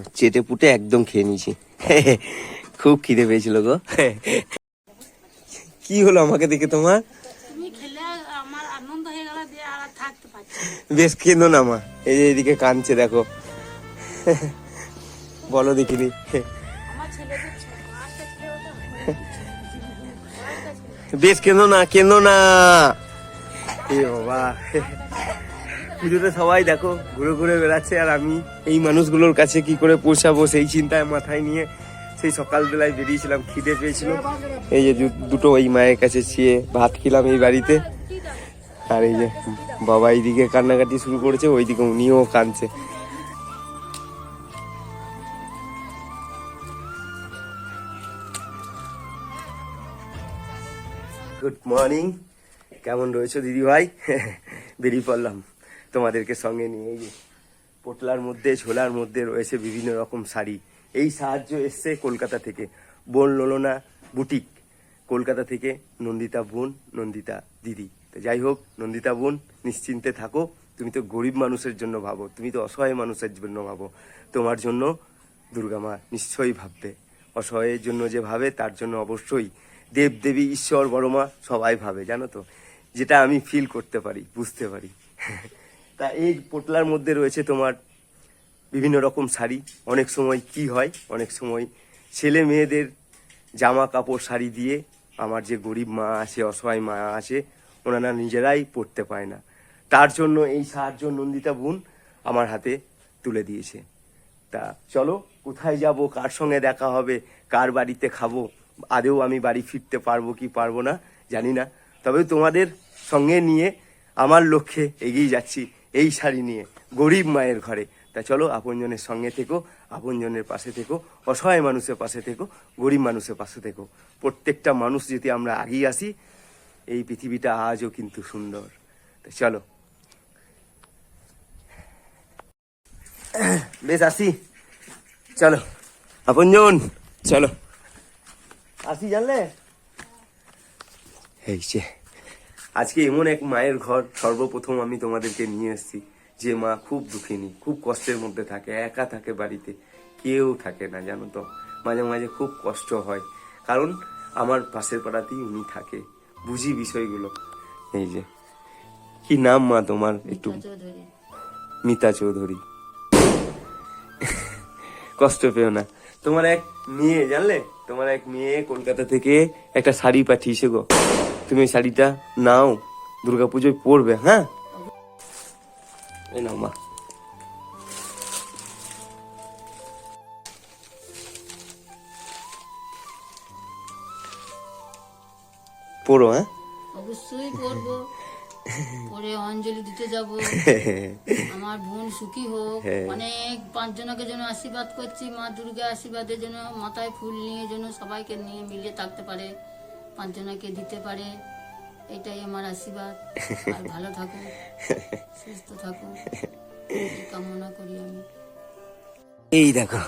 দেখো চেটে পুটে একদম খেয়ে নিয়েছি। খুব খিদে পেয়েছিল গো। কি হলো আমাকে দেখে তোমার। বেশ কেঁদো না মা। এই যে এদিকে কাঁদছে দেখো। বলো দেখিনি। বেশ কেঁদো না কেঁদো না। এ বাবা। পুজোতে সবাই দেখো, ঘুরে ঘুরে বেড়াচ্ছে আর আমি এই মানুষগুলোর কাছে কি করে পৌঁছাবো সেই চিন্তায় মাথায় নিয়ে সেই সকালবেলায় বেরিয়েছিলাম, খিদে পেয়েছিল। এই যে দুটো ওই মায়ের কাছে ছিয়ে ভাত খেলাম এই বাড়িতে। আর এই যে বাবা এইদিকে কান্নাকাটি শুরু করেছে, ওইদিকে উনিও কাঁদছে। গুড মর্নিং কেমন রয়েছো দিদি ভাই বেরিয়ে পড়লাম। তোমাদেরকে সঙ্গে নিয়ে এই যে পোটলার মধ্যে, ঝোলার মধ্যে রয়েছে বিভিন্ন রকম শাড়ি। এই সাহায্য এসছে কলকাতা থেকে। বোন লোলনা বুটিক, কলকাতা থেকে নন্দিতা বোন, নন্দিতা দিদি। তো যাই হোক, নন্দিতা বোন, নিশ্চিন্তে থাকো। তুমি তো গরিব মানুষের জন্য ভাবো, তুমি তো অসহায় মানুষের জন্য ভাবো। তোমার জন্য দুর্গা মা নিশ্চয়ই ভাববে। অসহায়ের জন্য যে ভাবে, তার জন্য অবশ্যই। দেব দেবী ঈশ্বর বড়মা সবাই ভাবে, জানো তো? যেটা আমি ফিল করতে পারি, বুঝতে পারি। তা এই পোটলার মধ্যে রয়েছে তোমার বিভিন্ন রকম শাড়ি। অনেক সময় কি হয়? অনেক সময় ছেলে মেয়েদের জামা কাপড় শাড়ি দিয়ে আমার যে গরিব মা আছে, অসহায় মা আছে, ওনারা নিজেরাই পরতে পায় না। তার জন্য এই সাহায্য নন্দিতা বোন আমার হাতে তুলে দিয়েছে। তা চলো, কোথায় যাব? কার সঙ্গে দেখা হবে? কার বাড়িতে খাব? আদেও আমি বাড়ি ফিরতে পারব কি পারব না জানি না। তবে তোমাদের সঙ্গে নিয়ে আমার লক্ষ্যে এগিয়ে যাচ্ছি। এই শাড়ি নিয়ে গরিব মায়ের ঘরে। তা চলো আপনজনের সঙ্গে থেকো, আপনজনের পাশে থেকো, অসহায় মানুষের পাশে থেকো, গরিব মানুষের পাশে থেকো। প্রত্যেকটা মানুষ যদি আমরা আগিয়ে আসি, এই পৃথিবীটা আজও কিন্তু সুন্দর। তা চলো। বেশ, আসি। চলো। আপনজন, চলো। আসি জানলে? এই যে। আজকে এমন এক মায়ের ঘর সর্বপ্রথম আমি তোমাদেরকে নিয়ে এসেছি। যে মা খুব দুঃখিনী খুব কষ্টের মধ্যে থাকে একা থাকে বাড়িতে কেউ থাকে না জানো তো? মাঝে মাঝে খুব কষ্ট হয়। কারণ আমার পাশের পাড়াতেই উনি থাকে। বুঝি বিষয়গুলো? এই যে। কি নাম মা তোমার? একটু মিতা চৌধুরী। কষ্ট পেও না। তোমার এক মেয়ে জানলে? তোমার এক মেয়ে কলকাতা থেকে একটা শাড়ি পাঠিয়েছে গো। তুমি শাড়িটা নাও দুর্গাপুজোয় পরবে হ্যাঁ? এই নাও মা। পরো হ্যাঁ? অবশ্যই করব পরে অঞ্জলি দিতে যাব। আমার বোন সুখী হোক। হ্যাঁ। অনেক পাঁচজনকে যেন আশীর্বাদ করছি মা দুর্গা আশীর্বাদের জন্য মাথায় ফুল নিয়ে যেন সবাইকে নিয়ে মিলিয়ে থাকতে পারে। পাঁচজনকে দিতে পারে, এটাই আমার আশীর্বাদ। আর ভালো থাকুক সুস্থ এই কামনা করি আমি। এই দেখো,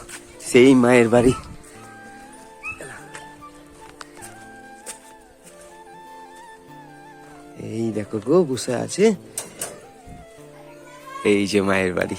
সেই মায়ের বাড়ি। এই দেখো গো, বসে আছে। এই যে মায়ের বাড়ি।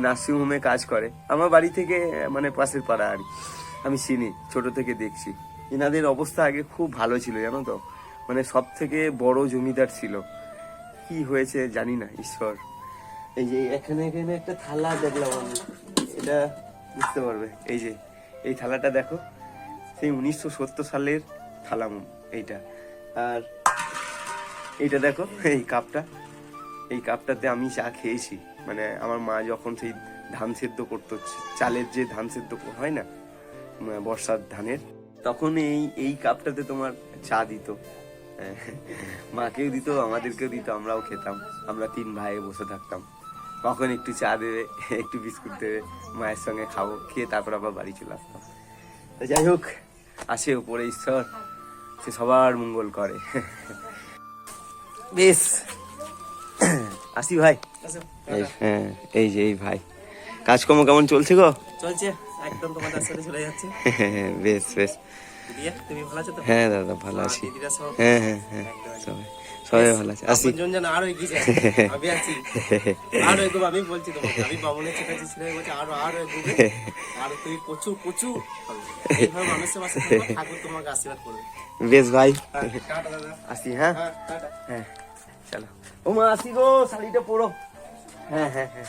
নার্সিং হোমে কাজ করে। আমার বাড়ি থেকে মানে পাশের পাড়া আর আমি চিনি, ছোট থেকে দেখছি। এনাদের অবস্থা আগে খুব ভালো ছিল, জানো তো? মানে সব থেকে বড় জমিদার ছিল। কি হয়েছে জানি না, ঈশ্বর। এই যে এখানে এখানে একটা থালা দেখলাম আমি। এটা বুঝতে পারবে। এই যে, এই থালাটা দেখো। সেই উনিশশো সত্তর সালের থালাম এইটা। আর এইটা দেখো, এই কাপটা। এই কাপটাতে আমি চা খেয়েছি। মানে আমার মা যখন সেই ধান সেদ্ধ করতো, চালের যে ধান সেদ্ধ হয় না? বর্ষার ধানের, তখন এই এই কাপটাতে তোমার চা দিত। মাকেও দিত, আমাদেরকেও দিত, আমরাও খেতাম। আমরা তিন ভাই বসে থাকতাম। কখন একটু চা দেবে, একটু বিস্কুট দেবে, মায়ের সঙ্গে খাব, খেয়ে তারপর আবার বাড়ি চলে আসতাম। তো যাই হোক, আসে ওপরে ঈশ্বর, সে সবার মঙ্গল করে। বেশ। আসি ভাই। এই হ্যাঁ এই যে এই ভাই। কাজকর্ম কেমন চলছে গো? চলছে একদম তোমাদের সাথে চলে যাচ্ছে। বেশ বেশ। তুমি ভালো আছো তো? হ্যাঁ দাদা ভালো আছি। হ্যাঁ হ্যাঁ হ্যাঁ সবাই সবাই ভালো আছে। আসি। আরও এগিয়ে যায়। আমি আছি। আরও এগোবো আমি বলছি তোমাকে আমি বামনের কাছে ছিল বলছি আরও আরও এগোবে। আর তুমি প্রচুর প্রচুর এইভাবে মানুষের পাশে ঠাকুর তোমাকে আশীর্বাদ করবে। বেশ ভাই। হ্যাঁ, আসি হ্যাঁ? হ্যাঁ হ্যাঁ। চলো। ও মা আসি গো শাড়িটা পরো। হ্যাঁ হ্যাঁ হ্যাঁ।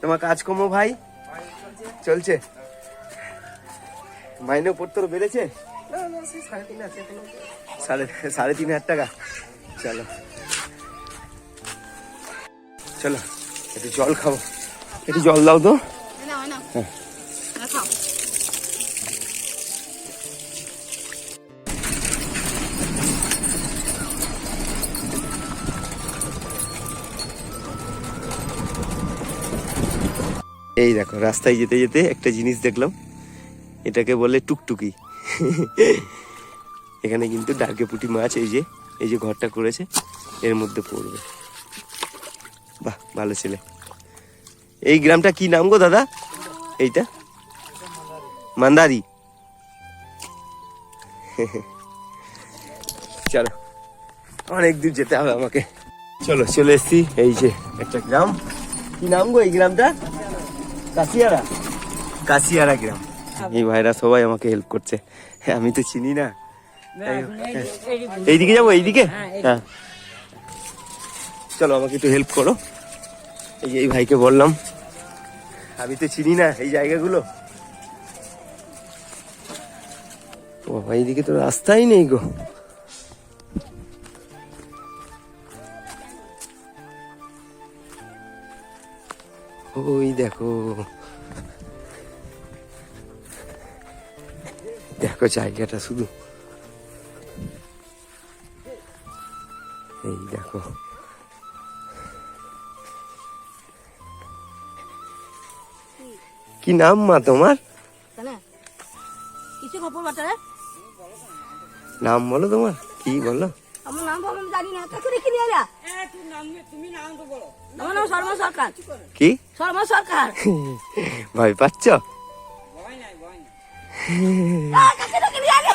তোমার কাজকর্ম ভাই? চলছে। মাইনে বেড়েছে? না না সেই সাড়ে সাড়ে সাড়ে তিন হাজার টাকা। চলো। চলো একটু জল খাব। একটু জল দাও তো। না না। হ্যাঁ। এই দেখো, রাস্তায় যেতে যেতে একটা জিনিস দেখলাম। এটাকে বলে টুকটুকি। এখানে কিন্তু ডার্কে পুঁটি মাছ, এই যে এই যে ঘরটা করেছে, এর মধ্যে পড়বে। বাহ, ভালো ছেলে। এই গ্রামটা কি নাম গো দাদা? এইটা? মান্দারি। চলো, অনেক দূর যেতে হবে আমাকে। চলো, চলে এসছি। এই যে একটা গ্রাম। কি নাম গো এই গ্রামটা কাশিয়ারা? কাশিয়ারা গ্রাম। এই ভাইরা সবাই আমাকে হেল্প করছে। হ্যাঁ, আমি তো চিনি না। হ্যাঁ। এইদিকে যাব এইদিকে? হ্যাঁ চলো আমাকে একটু হেল্প করো। এই যে এই ভাইকে বললাম। আমি তো চিনি না এই জায়গাগুলো। ও এইদিকে তো রাস্তাই নেই গো। ওই দেখো। দেখো জায়গাটা শুধু। এই দেখো। কি নাম মা তোমার? নাম বলো তোমার কি বলো? আমার নাম আমি জানি না। কাকে রেখে নিয়ে এলা আমার নাম শর্মা সরকার। কি শর্মা সরকার। ভয় পাচ্ছ? আহ, কাকে রেখে নিয়ে এলা?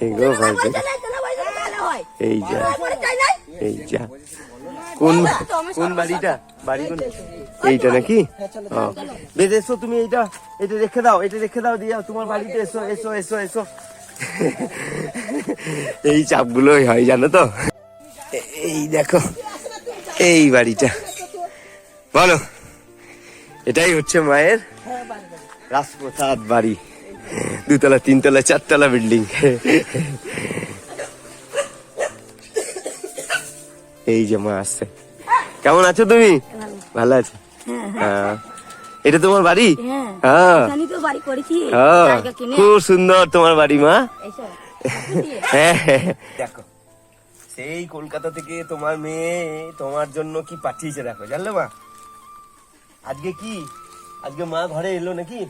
এই গো ভয় হয়। এই যা। এই যা। কোন কোন বাড়িটা? বাড়ি কোন এইটা নাকি? ও। বেশ এসো তুমি এইটা? এটা রেখে দাও এটা রেখে দাও দিয়ে তোমার বাড়িতে এসো এসো এসো এসো। এই চাপগুলোই হয় জানো তো। এই দেখো এই বাড়িটা। বলো এটাই হচ্ছে মায়ের রাজপ্রসাদ বাড়ি। দুতলা তিনতলা চারতলা বিল্ডিং। এই যে মা আসছে। কেমন আছো তুমি? ভালো আছো। হ্যাঁ। এটা তোমার বাড়ি? হ্যাঁ। হ্যাঁ। হ্যাঁ। খুব সুন্দর তোমার বাড়ি মা। হ্যাঁ। দেখো সেই কলকাতা থেকে তোমার মেয়ে তোমার জন্য কি পাঠিয়েছে দেখো জানলে মা? আজকে কি? আজকে মা ঘরে এলো নাকি?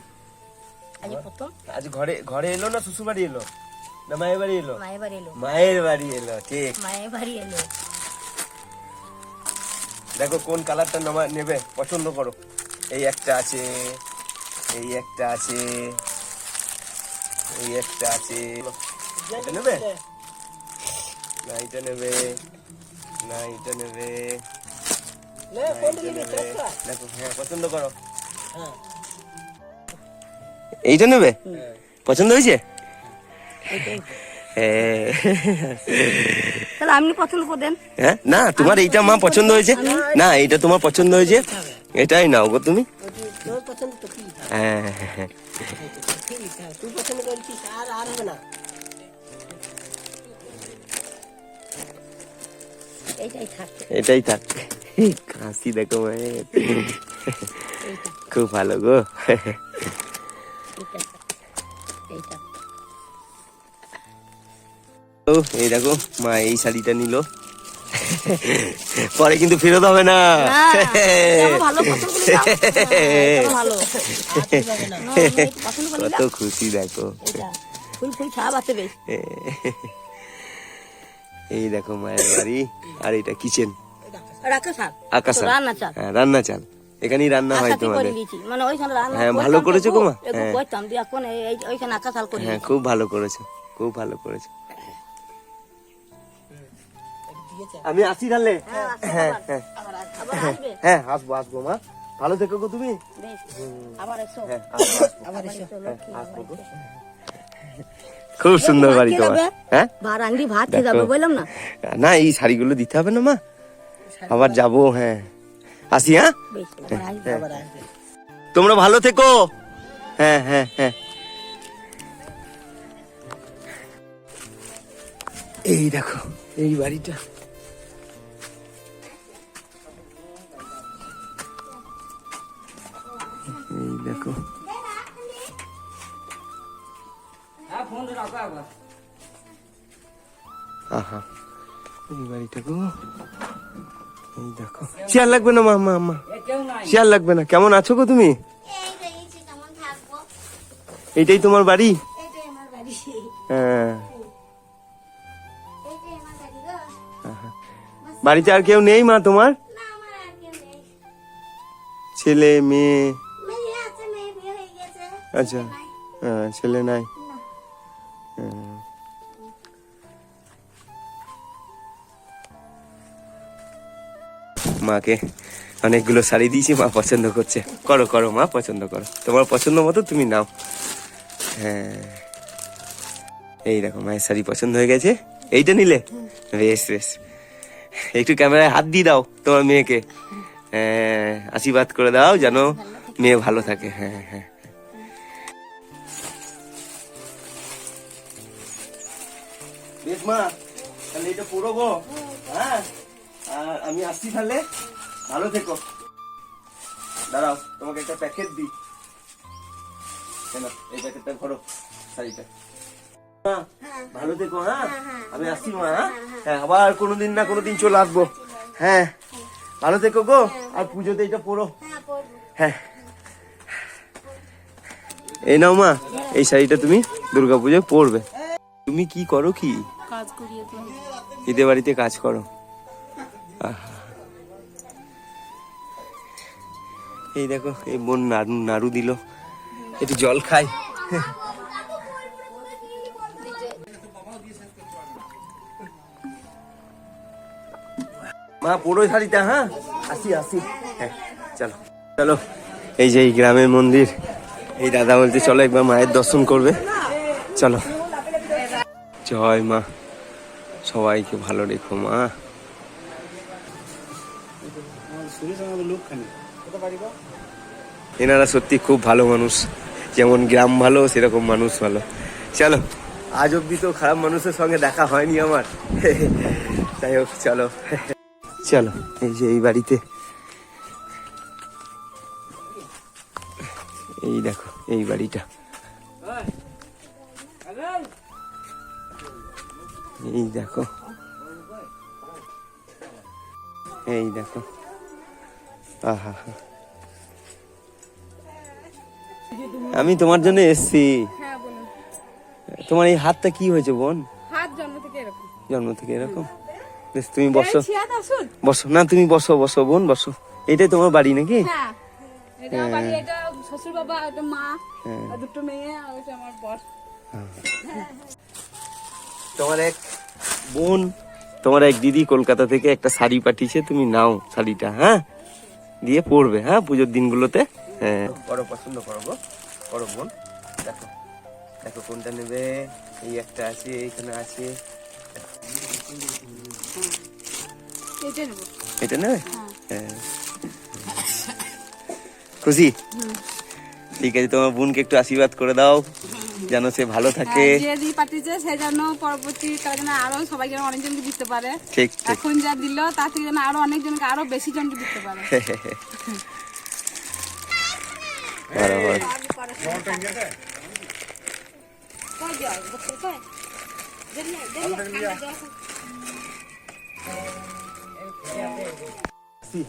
আজ আজ ঘরে ঘরে এলো না শ্বশুর বাড়ি এলো? না মায়ের বাড়ি এলো? মায়ের বাড়ি এলো। মায়ের বাড়ি এলো ঠিক। মায়ের বাড়ি এলো। দেখো কোন কালারটা নামা নেবে পছন্দ করো। এই একটা আছে এই একটা আছে এই একটা আছে। এটা নেবে? না এটা নেবে। না এটা নেবে। দেখো হ্যাঁ পছন্দ করো। এইটা নেবে? পছন্দ হয়েছে? হ্যাঁ। তাহলে আপনি পছন্দ করবেন হ্যাঁ? না তোমার এইটা মা পছন্দ হয়েছে। না এইটা তোমার পছন্দ হয়েছে। এটাই নাও গো তুমি। হ্যাঁ। এটাই থাক। কাশি দেখো মায়ের। খুব ভালো গো। এইটা। ও এই দেখো মা এই শাড়িটা নিল। পরে কিন্তু ফেরত হবে না। কত খুশি দেখো। এই দেখো মায়ের বাড়ি আর এটা কিচেন। আকাশ রান্না চাল হ্যাঁ রান্না চাল। এখানেই রান্না হয় তোমাদের। দিয়েছি। মানে হ্যাঁ, ভালো করেছ গো মা। একটু- একটু হ্যাঁ। হ্যাঁ খুব ভালো করেছ খুব ভালো করেছ। আমি আসি তাহলে? হ্যাঁ হ্যাঁ হ্যাঁ। আসব? আসব মা। ভালো থেকো গো তুমি। বেশ আবার এসো। হ্যাঁ আসব, আসব। আবার এসো আসব গো। খুব সুন্দর বাড়ি তোমার। হ্যাঁ? ভাত ভাত খেয়ে যাবে বললাম না? না এই শাড়িগুলো দিতে হবে না মা। আবার যাব হ্যাঁ। আসি হ্যাঁ? তোমরা ভালো থেকো। হ্যাঁ হ্যাঁ হ্যাঁ। এই দেখো এই বাড়িটা। এই দেখো। আহা এই বাড়িটা গো। এই দেখো। লাগবে না মা মা মা? চেয়ার লাগবে না। কেমন আছো গো তুমি? এইটাই তোমার বাড়ি? হ্যাঁ। আহা। বাড়িতে আর কেউ নেই মা তোমার? ছেলে মেয়ে? আচ্ছা। হ্যাঁ ছেলে নাই। মাকে অনেকগুলো শাড়ি দিয়েছি মা পছন্দ করছে। করো করো মা পছন্দ করো। তোমার পছন্দ মতো তুমি নাও। হ্যাঁ। এই দেখো মায়ের শাড়ি পছন্দ হয়ে গেছে। এইটা নিলে? বেশ বেশ। একটু ক্যামেরায় হাত দিয়ে দাও তোমার মেয়েকে। হ্যাঁ আশীর্বাদ করে দাও যেন মেয়ে ভালো থাকে। হ্যাঁ হ্যাঁ। মা তাহলে এটা পড়ব হ্যাঁ? আর আমি আসছি তাহলে। ভালো থেকো। দাঁড়াও তোমাকে একটা প্যাকেট দিই। কেন? এই প্যাকেটটা ধরো শাড়িটা। মা, ভালো থেকো হ্যাঁ? আমি আসছি মা হ্যাঁ? হ্যাঁ আবার কোনোদিন না কোনোদিন চলে আসব। হ্যাঁ? ভালো থেকো গো। আর পুজোতে এটা পড়ো হ্যাঁ এই নাও মা এই শাড়িটা তুমি দুর্গা পুজোয় পরবে। তুমি কি করো কি? কাজ করিয়ে তো ঈদের বাড়িতে কাজ করো। এই দেখো, এই বোন নাড়ু নাড়ু দিল। একটু জল খাই। মা, পুরো শাড়িটা হ্যাঁ? আসি আসি। হ্যাঁ চলো। চলো, এই যে এই গ্রামের মন্দির। এই দাদা বলতে চলো একবার মায়ের দর্শন করবে। চলো। জয় মা। সবাইকে ভালো রেখো, মা। এনারা সত্যি খুব ভালো মানুষ। যেমন গ্রাম ভালো, সেরকম মানুষ ভালো। চলো, আজ অব্দি তো খারাপ মানুষের সঙ্গে দেখা হয়নি আমার। যাই হোক, চলো। চলো, এই যে এই বাড়িতে। এই দেখো, এই বাড়িটা। এই দেখো। এই দেখো। আহা। হা। আমি তোমার জন্য এসছি। হ্যাঁ তোমার এই হাতটা কি হয়েছে বোন? হাত জন্ম থেকে এরকম। জন্ম থেকে এরকম? তুমি বসো। বসো। না তুমি বসো বসো বোন বসো। এটাই তোমার বাড়ি নাকি? হ্যাঁ এটা বাড়ি এটা শ্বশুর বাবা এটা মা হ্যাঁ। তোমার এক বোন তোমার এক দিদি কলকাতা থেকে একটা শাড়ি পাঠিয়েছে তুমি নাও শাড়িটা হ্যাঁ? দিয়ে পরবে হ্যাঁ পুজোর দিনগুলোতে? হ্যাঁ। করো পছন্দ করো গো করো বোন দেখো দেখো কোনটা নেবে এই একটা আছে এখানে আছে। এটা এটা নেবে? হ্যাঁ। খুশি? ঠিক আছে তোমার বোনকে একটু আশীর্বাদ করে দাও। যেন সে ভালো থাকে। হ্যাঁ, যে পাঠিয়েছে সেই জন্য পরবর্তী কালে যেন আরও সবাই যেন অনেকজনকে দিতে পারে। ঠিক এখন যা দিল তার থেকে যেন আরও অনেকজনকে আরও বেশি জনকে দিতে পারে। বরাবর।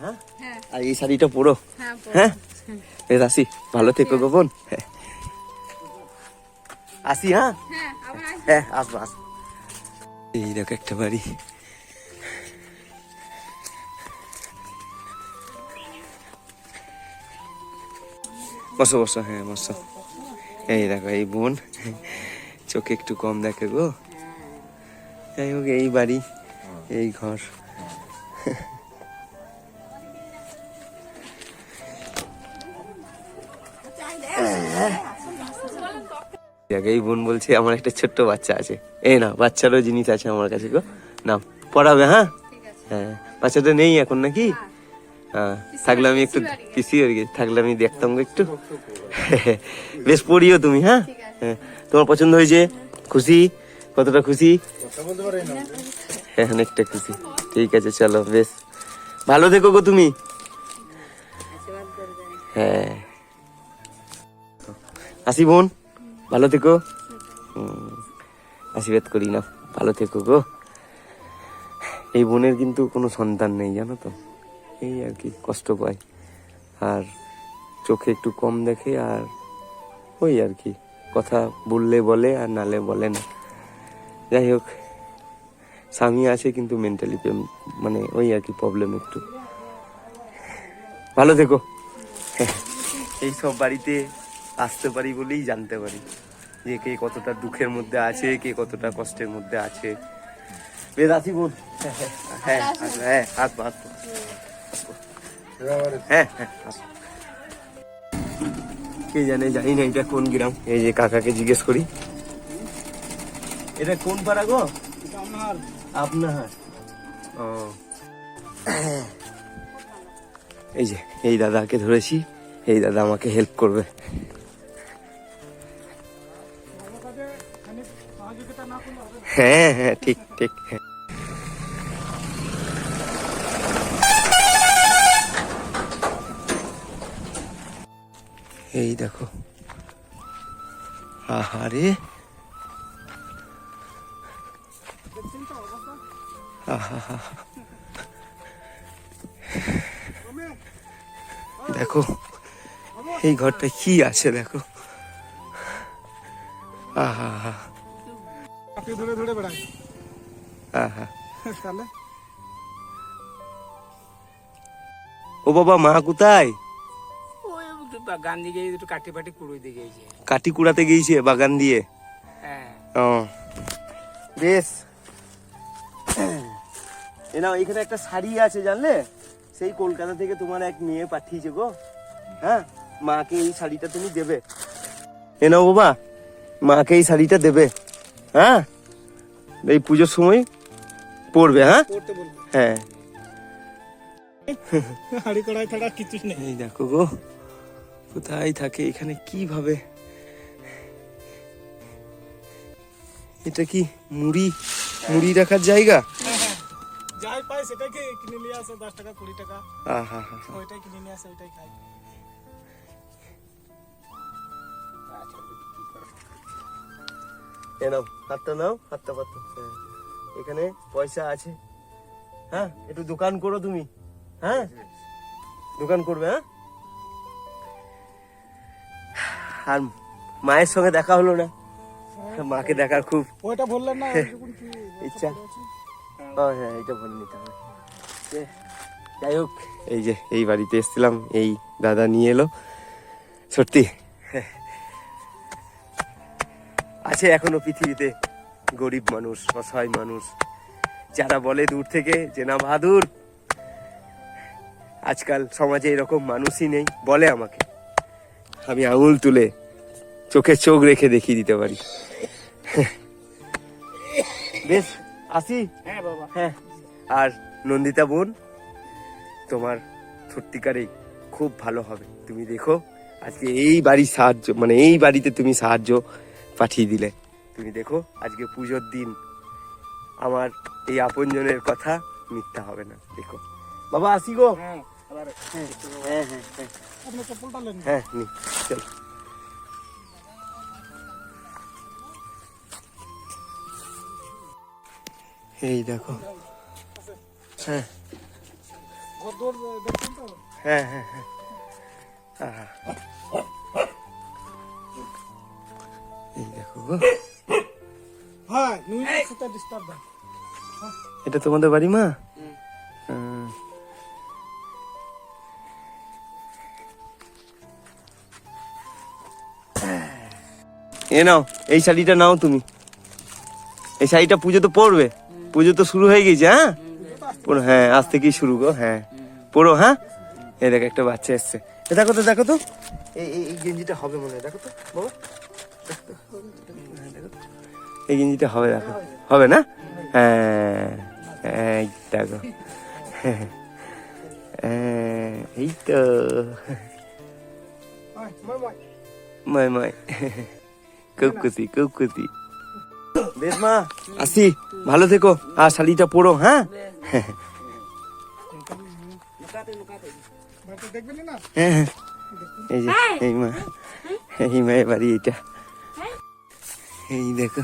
হ্যাঁ? হ্যাঁ। আর এই শাড়িটা পরো। হ্যাঁ পরে। হ্যাঁ? আসি। ভালো থেকো গোপন। হ্যাঁ। আসি হ্যাঁ? হ্যাঁ আসব। হ্যাঁ আসব আসব। এই দেখো একটা বাড়ি। বসো বসো হ্যাঁ বসো। এই দেখো এই বোন। চোখে একটু কম দেখে গো। যাই হোক এই বাড়ি এই ঘর। দেখ, এই বোন বলছে, আমার একটা ছোট্ট বাচ্চা আছে। এই না, বাচ্চারও জিনিস আছে আমার কাছে গো। না পড়াবে হ্যাঁ? হ্যাঁ বাচ্চাটা নেই এখন নাকি? হ্যাঁ থাকলে আমি একটু পিসি আর কি থাকলে আমি দেখতাম গো একটু। বেশ পড়িও তুমি হ্যাঁ? হ্যাঁ তোমার পছন্দ হয়েছে? খুশি? কতটা খুশি? হ্যাঁ অনেকটা খুশি। ঠিক আছে, চলো, বেশ। ভালো থেকো গো তুমি। হ্যাঁ। আসি বোন। ভালো থেকো। আশীর্বাদ করি না, ভালো থেকো গো। এই বোনের কিন্তু কোনো সন্তান নেই, জানো তো? এই আর কি, কষ্ট পায়। আর চোখে একটু কম দেখে আর ওই আর কি, কথা বললে বলে আর নালে বলে না। যাই হোক, স্বামী আছে কিন্তু মেন্টালি মানে ওই আর কি প্রবলেম একটু। ভালো থেকো। এই সব বাড়িতে আসতে পারি বলেই জানতে পারি যে কে কতটা দুঃখের মধ্যে আছে কে কতটা কষ্টের মধ্যে আছে। বেশ আসি বোন। হ্যাঁ হ্যাঁ আসব আসব। হ্যাঁ হ্যাঁ কে জানে জানি না এটা কোন গ্রাম। এই যে কাকাকে জিজ্ঞেস করি। এটা কোন পাড়া গো? আপনার। ও। এই যে এই দাদাকে ধরেছি। এই দাদা আমাকে হেল্প করবে। হ্যাঁ হ্যাঁ ঠিক ঠিক হ্যাঁ। এই দেখো। আহারে। আহা দেখো, এই ঘরটা কি আছে দেখো। আহা আপনি ধরে ধরে বেড়ান আহা তাহলে? ও বাবা মা কোথায়? ওই গান দিকে একটু কাটি ফাটি কুড়ুই গেছে কাটি কুড়াতে গিয়েছে বাগান দিয়ে? হ্যাঁ। ও। বেশ। এ নাও এখানে একটা শাড়ি আছে জানলে? সেই কলকাতা থেকে তোমার এক মেয়ে পাঠিয়েছে গো। হ্যাঁ? মাকে এই শাড়িটা তুমি দেবে। এ নাও বাবা মাকে এই শাড়িটা দেবে। হ্যাঁ? এই পুজোর সময় পড়বে হ্যাঁ? হ্যাঁ। হাড়ি কড়াই ছাড়া কিছু নেই। দেখো গো কোথায় থাকে এখানে কীভাবে? এটা কি মুড়ি মুড়ি রাখার জায়গা? যাই পাই সেটাই কি কিনে নিয়ে আসে দশ টাকা কুড়ি টাকা। আহা হা হা। ওইটাই কিনে নিয়ে আসে ওইটাই খাই এ নাও হাতটা নাও হাতটা পাতো। হ্যাঁ এখানে পয়সা আছে। হ্যাঁ একটু দোকান করো তুমি। হ্যাঁ দোকান করবে হ্যাঁ? আর মায়ের সঙ্গে দেখা হলো না। মাকে দেখার খুব ওইটা বললেন না ইচ্ছা। ও হ্যাঁ এটা বলে নিতে হবে। যাই হোক এই যে এই বাড়িতে এসেছিলাম এই দাদা নিয়ে এলো। সত্যি আছে এখনও পৃথিবীতে গরিব মানুষ অসহায় মানুষ। যারা বলে দূর থেকে যে না বাহাদুর আজকাল সমাজে এরকম মানুষই নেই। বলে আমাকে। আমি আঙুল তুলে চোখে চোখ রেখে দেখিয়ে দিতে পারি। বেশ আসি? হ্যাঁ বাবা। হ্যাঁ। আর নন্দিতা বোন তোমার সত্যিকারেই খুব ভালো হবে। তুমি দেখো আজকে এই বাড়ির সাহায্য মানে এই বাড়িতে তুমি সাহায্য পাঠিয়ে দিলে। তুমি দেখো আজকে পুজোর দিন। আমার এই আপনজনের কথা মিথ্যা হবে না দেখো। বাবা আসি গো। হ্যাঁ হ্যাঁ। হ্যাঁ হ্যাঁ নেন হ্যাঁ চল। এই দেখো। হ্যাঁ। হ্যাঁ হ্যাঁ হ্যাঁ। এটা তোমাদের বাড়ি, মা। এ নাও, এই শাড়িটা নাও তুমি। এই শাড়িটা পুজো তো পড়বে পুজো তো শুরু হয়ে গেছে হ্যাঁ? পড়ো হ্যাঁ আজ থেকেই শুরু গো হ্যাঁ। পড়ো হ্যাঁ? এই দেখো, একটা বাচ্চা এসছে। এ দেখো তো দেখো তো। এই, এই- গেঞ্জিটা হবে মনে হয়, দেখো তো, বাবা। এই গেঞ্জিটা হবে দেখো। হবে না? হ্যাঁ এই দেখো। হ্যাঁ, এই তো। মাই মাই মাই মাই খুব খুশি খুব খুশি। বেশ মা আসি ভালো থেকো। আর শাড়িটা পরো হ্যাঁ? হ্যাঁ হ্যাঁ। এই যে এই মা এই মায়ের বাড়ি এটা। এই দেখো।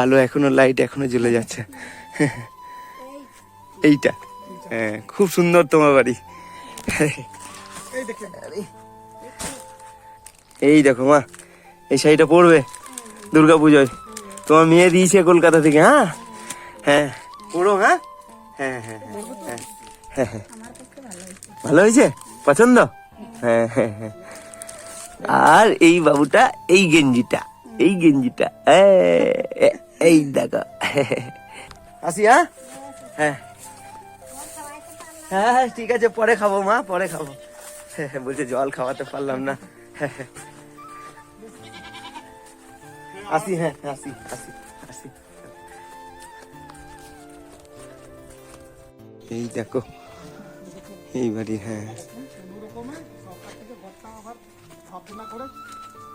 আলো এখনও লাইট এখনও জ্বলে যাচ্ছে। এইটা। হ্যাঁ খুব সুন্দর তোমার বাড়ি। এই দেখো মা, এই শাড়িটা পরবে দুর্গা পুজোয়। তোমার মেয়ে দিয়েছে কলকাতা থেকে হ্যাঁ? হ্যাঁ পড়ো হ্যাঁ হ্যাঁ হ্যাঁ হ্যাঁ হ্যাঁ হ্যাঁ। ভালো হয়েছে? পছন্দ? হ্যাঁ হ্যাঁ হ্যাঁ। আর এই বাবুটা এই গেঞ্জিটা এই গেঞ্জিটা এই দেখো। আসি হ্যাঁ হ্যাঁ হ্যাঁ হ্যাঁ ঠিক আছে পরে খাব মা পরে খাব। হ্যাঁ, বলছে জল খাওয়াতে পারলাম না। হ্যাঁ, হ্যাঁ। আসি হ্যাঁ আসি আসি আসি। এই দেখো এই বাড়ি হ্যাঁ। ভাবনা করে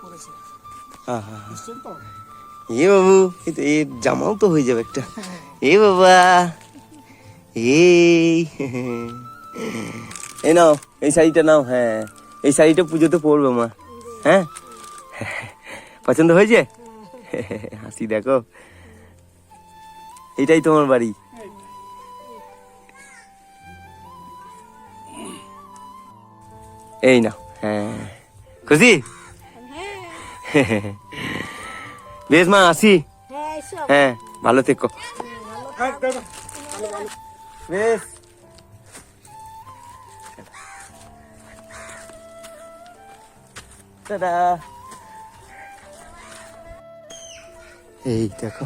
করেছে। বুঝছেন তো। এ বাবু এই তো এর জামাও তো হয়ে যাবে একটা। এ বাবা এই এই নাও এই শাড়িটা নাও হ্যাঁ। এই শাড়িটা পুজোতে পরবে মা হ্যাঁ। পছন্দ হয়েছে? হাসি দেখো। এটাই তোমার বাড়ি। এই নাও হ্যাঁ। খুশি? বেশ মা আসি। হ্যাঁ ভালো থেকো। বেশ। দাদা এই দেখো।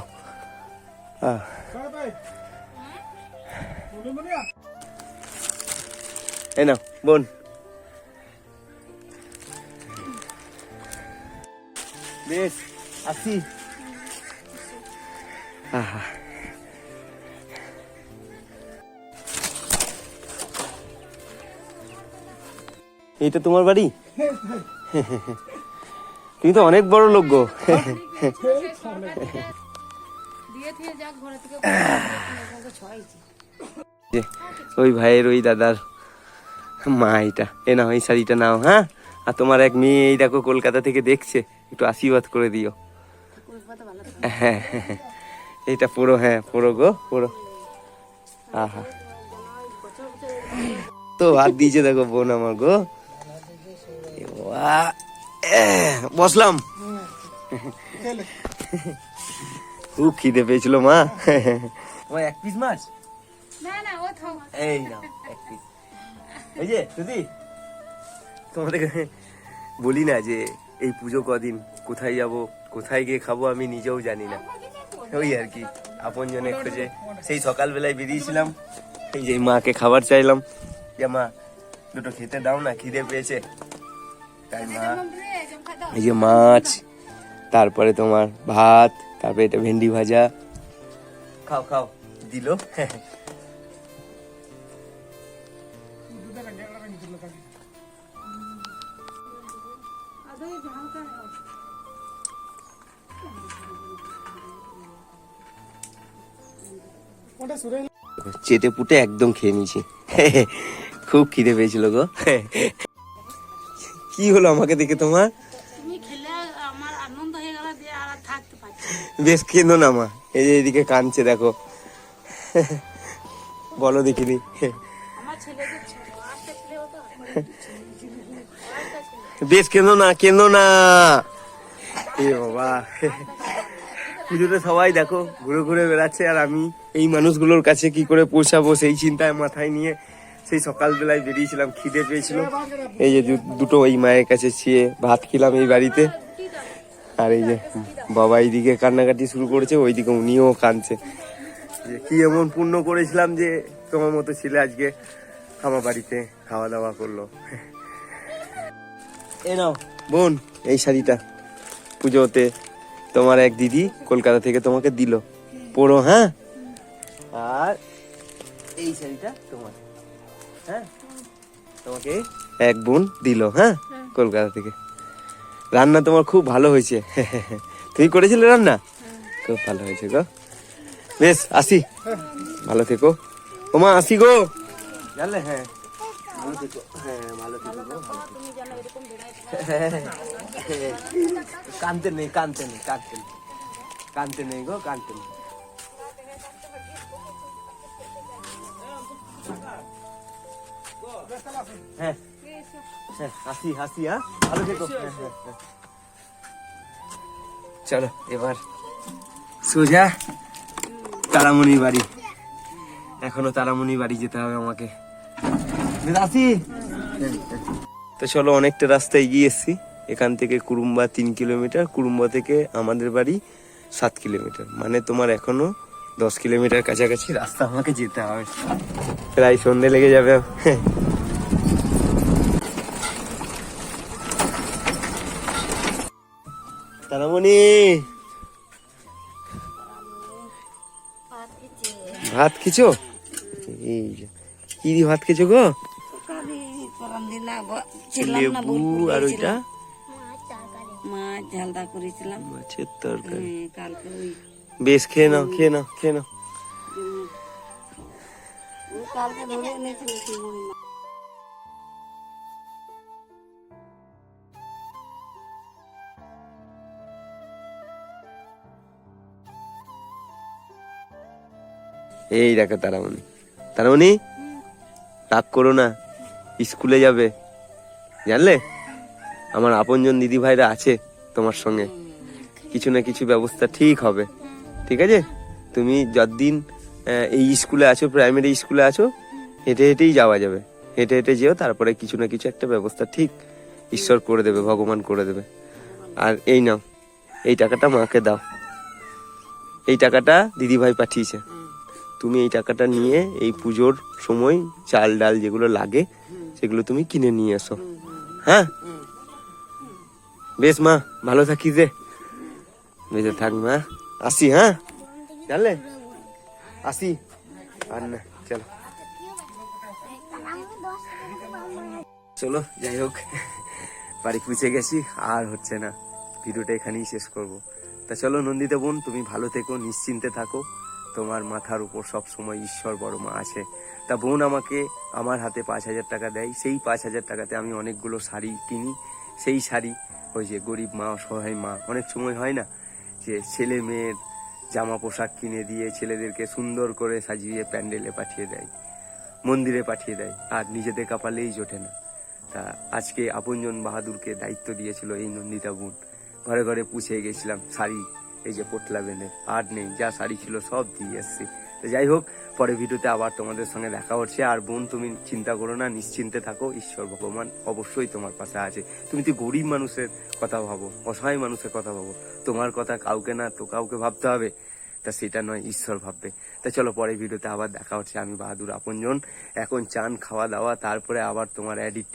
এই নাও বোন। বেশ, আসি। আহা। এইটা তোমার বাড়ি? তুমি তো অনেক বড় লোক গো। ওই ভাইয়ের, ওই দাদার মা এটা। এ নাও এই শাড়িটা নাও হ্যাঁ? আর তোমার এক মেয়ে এই দেখো কলকাতা থেকে দেখছে। একটু আশীর্বাদ করে দিও। হ্যাঁ। এইটা পুরো হ্যাঁ পুরো গো পুরো। আহা। তো হাত দিয়েছে দেখো বোন আমার গো। বসলাম। খুব খিদে পেয়েছিল মা। তোমার এক পিস মাছ? না এই এক পিস এই যে দিদি তোমাদের বলি না যে এই পুজো কদিন? কোথায় যাব? কোথায় গিয়ে খাব আমি নিজেও জানি না। ওই আর কি আপন জনে খোঁজে। সেই সকালবেলায় বেরিয়েছিলাম, এই যে মাকে খাবার চাইলাম। যে মা, দুটো খেতে দাও না, খিদে পেয়েছে। তাই মা, এই যে মাছ, তারপরে তোমার ভাত, তারপরে এটা ভেন্ডি ভাজা। খাও খাও, দিল। চেটে পুটে একদম খেয়ে নিয়েছি। খুব খিদে পেয়েছিল গো। কি হলো আমাকে দেখে তোমার? বেশ কেঁদো না মা। এই যে এদিকে কাঁদছে দেখো। বলো দেখিনি। বেশ কেঁদো না কেঁদো না। এ বাবা। পুজোতে সবাই দেখো, ঘুরে ঘুরে বেড়াচ্ছে আর আমি এই মানুষগুলোর কাছে কি করে পৌঁছাবো সেই চিন্তায় মাথায় নিয়ে সেই সকালবেলায় বেরিয়েছিলাম, খিদে পেয়েছিল। এই যে দুটো ওই মায়ের কাছে ছিয়ে ভাত খেলাম এই বাড়িতে। আর এই যে বাবা এইদিকে কান্নাকাটি শুরু করেছে, ওইদিকে উনিও কাঁদছে। যে কি এমন পূর্ণ করেছিলাম যে তোমার মতো ছেলে আজকে আমার বাড়িতে খাওয়া দাওয়া করল। এ নাও, বোন, এই শাড়িটা পুজোতে তোমার এক দিদি কলকাতা থেকে তোমাকে দিল। পরো হ্যাঁ? আর এই শাড়িটা তোমার হ্যাঁ? তোমাকে এক বোন দিল হ্যাঁ? কলকাতা থেকে। রান্না তোমার খুব ভালো হয়েছে। তুমি করেছিলে রান্না? খুব ভালো হয়েছে গো। বেশ আসি। ভালো থেকো। ওমা আসি গো। জানলে হ্যাঁ। ভালো থেকো। হ্যাঁ ভালো থেকো ভালো থেকো। কানতে নেই কানতে নেই কানতে নেই। কানতে নেই গো কানতে নেই। হ্যাঁ হ্যাঁ হাসি হাসি হ্যাঁ? হ্যাঁ, হ্যাঁ। চলো এবার সোজা তারামণি বাড়ি। এখনও তারামণি বাড়ি যেতে হবে আমাকে। আসি। তো চলো অনেকটা রাস্তা এগিয়ে এসছি। এখান থেকে কুরুম্বা তিন কিলোমিটার কুরুম্বা থেকে আমাদের বাড়ি সাত কিলোমিটার। মানে তোমার এখনও দশ কিলোমিটার কাছাকাছি রাস্তা আমাকে যেতে হবে। প্রায় সন্ধে লেগে যাবে। তারামণি! ভাত খেছো এই। কি ভাত খেছো গো? লেবু আর ওইটা? মাছ ঝালদা করেছিলাম। মাছের তরকারি। কালকে ওই বেশ খেয়ে নাও খেয়ে নাও খেয়ে নাও। কালকে ধরে এনেছিল চিংড়ি মাছ। এই দেখো তারামণি। তারামণি রাগ করো না স্কুলে যাবে। জানলে? আমার আপনজন দিদি ভাইরা আছে তোমার সঙ্গে। কিছু না কিছু ব্যবস্থা ঠিক হবে। ঠিক আছে? তুমি যতদিন এই স্কুলে আছো প্রাইমারি স্কুলে আছো, হেঁটে হেঁটেই যাওয়া যাবে। হেঁটে হেঁটে যেও, তারপরে কিছু না কিছু একটা ব্যবস্থা ঠিক ঈশ্বর করে দেবে, ভগবান করে দেবে। আর এই নাও, এই টাকাটা মাকে দাও। এই টাকাটা দিদি ভাই পাঠিয়েছে। তুমি এই টাকাটা নিয়ে এই পুজোর সময় চাল ডাল যেগুলো লাগে, সেগুলো তুমি কিনে নিয়ে এসো। হ্যাঁ? বেশ, মা, ভালো থাকিস রে বেঁচে থাক, মা। আসি হ্যাঁ? জানলে? আসি। আর না, চলো। চলো, যাই হোক। বাড়ি পৌঁছে গেছি, আর হচ্ছে না। ভিডিওটা এখানেই শেষ করব। তা চলো, নন্দিতা বোন, তুমি ভালো থেকো, নিশ্চিন্তে থাকো। তোমার মাথার উপর সব সময় ঈশ্বর বড় মা আছে। তা বোন আমাকে, আমার হাতে পাঁচ হাজার টাকা দেয়। সেই পাঁচ হাজার টাকাতে আমি অনেকগুলো শাড়ি কিনি। সেই শাড়ি। ওই যে গরিব মা, অসহায় মা, অনেক সময় হয় না যে ছেলে মেয়ের জামা পোশাক কিনে দিয়ে ছেলেদেরকে সুন্দর করে সাজিয়ে প্যান্ডেলে পাঠিয়ে দেয়, মন্দিরে পাঠিয়ে দেয়, আর নিজেদের কাপালেই জোটে না। তা আজকে আপনজন বাহাদুরকে দায়িত্ব দিয়েছিল এই নন্দিতা বোন। ঘরে ঘরে পুছে গেছিলাম শাড়ি, এই যে পোটলা বেঁধে। আর নেই, যা শাড়ি ছিল সব দিয়ে এসছি। তো যাই হোক পরে ভিডিওতে আবার তোমাদের সঙ্গে দেখা হচ্ছে। আর বোন, তুমি চিন্তা করো না, নিশ্চিন্তে থাকো। ঈশ্বর ভগবান অবশ্যই তোমার পাশে আছে। তুমি তো গরিব মানুষের কথা ভাবো, অসহায় মানুষের কথা ভাবো। তোমার কথা কাউকে না, তো কাউকে ভাবতে হবে। তা সেটা নয়, ঈশ্বর ভাববে। তা চলো পরে ভিডিওতে আবার দেখা হচ্ছে। আমি বাহাদুর আপনজন। এখন চান, খাওয়া, দাওয়া, তারপরে আবার তোমার এডিট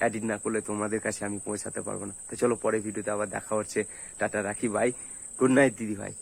এডিট না করলে তোমাদের কাছে আমি পৌঁছাতে পারব না। তো চলো পরে ভিডিওতে আবার দেখা হচ্ছে। টাটা, রাখি ভাই গুড নাইট দিদি ভাই।